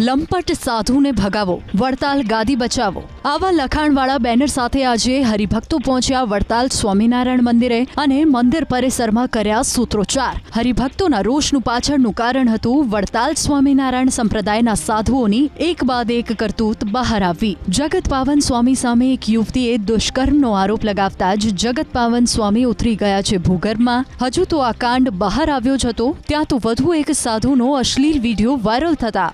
લંપટ સાધુને ભગાવો, વડતાલ ગાદી બચાવો. આવા લખાણવાળા બેનર સાથે આજે હરિભક્તો પહોંચ્યા વડતાલ સ્વામિનારાયણ મંદિરે અને મંદિર પરિસરમાં કર્યા સૂત્રોચ્ચાર. હરિભક્તોના રોષનું પાછળનું કારણ હતું વડતાલ સ્વામિનારાયણ સંપ્રદાયના સાધુઓની એક બાદ એક કરતૂત બહાર આવવી જગત પાવન સ્વામી સામે એક યુવતીએ દુષ્કર્મનો આરોપ લગાવતા જ જગત પાવન સ્વામી ઉતરી ગયા છે ભૂગર્ભમાં. હજુ તો આ કાંડ બહાર આવ્યો જ હતો, ત્યાં તો વધુ એક સાધુનો અશ્લીલ વીડિયો વાયરલ થતા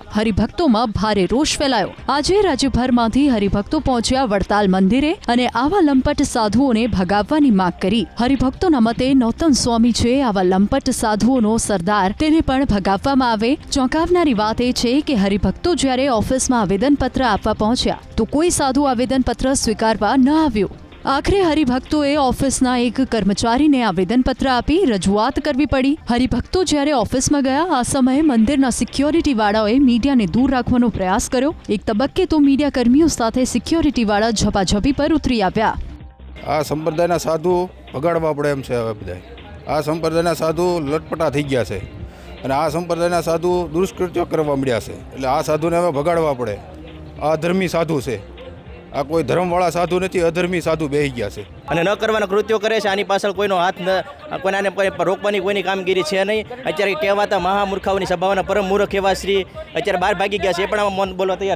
હરિભક્તોમાં ભારે રોષ ફેલાયો. આજે રાજ્યભરમાંથી હરિભક્તો પહોંચ્યા વડતાલ મંદિરે અને આવા લંપટ સાધુઓને ભગાવવાની માંગ કરી. હરિભક્તોના મતે નૌતન સ્વામી છે, આવા લંપટ સાધુઓનો સરદાર તેને પણ ભગાવવામાં આવે. ચોંકાવનારી વાત એ છે કે હરિભક્તો જ્યારે ઓફિસમાં આવેદનપત્ર આપવા પહોંચ્યા, તો કોઈ સાધુ આવેદનપત્ર સ્વીકારવા ન આવ્યો. આખરે હરિભક્તોએ ઓફિસના એક કર્મચારીને આવેદનપત્ર આપી રજૂઆત કરવી પડી. હરિભક્તો જ્યારે ઓફિસમાં ગયા, આ સમયે મંદિરના સિક્યોરિટી વાળાઓએ મીડિયાને દૂર રાખવાનો પ્રયાસ કર્યો. એક તબક્કે તો મીડિયા કર્મીઓ સાથે સિક્યોરિટી વાળા ઝપાઝપી પર ઉતરી આવ્યા. આ સંપ્રદાયના સાધુ ભગાડવા પડે એમ છે હવે બધા આ સંપ્રદાયના સાધુ લટપટા થઈ ગયા છે. અને આ સંપ્રદાયના સાધુ દુષ્કૃત્ય કરવા મળ્યા છે. એટલે આ સાધુને હવે ભગાડવા પડે. આ ધર્મી સાધુ છે. આ કોઈ ધર્મવાળા સાધુ નથી, અધર્મી સાધુ બેહી ગયા છે. અને ન કરવાના કૃત્યો કરે છે, આની પાછળ કોઈનો હાથ કોઈને કોઈ રોકવાની કોઈની કામગીરી છે નહીં. અત્યારે કહેવાતા મહામૂર્ખાઓની સભાઓના પરમ મૂર્ખ એવા શ્રી અત્યારે બહાર ભાગી ગયા છે. એ પણ આમાં મન બોલવા તૈયાર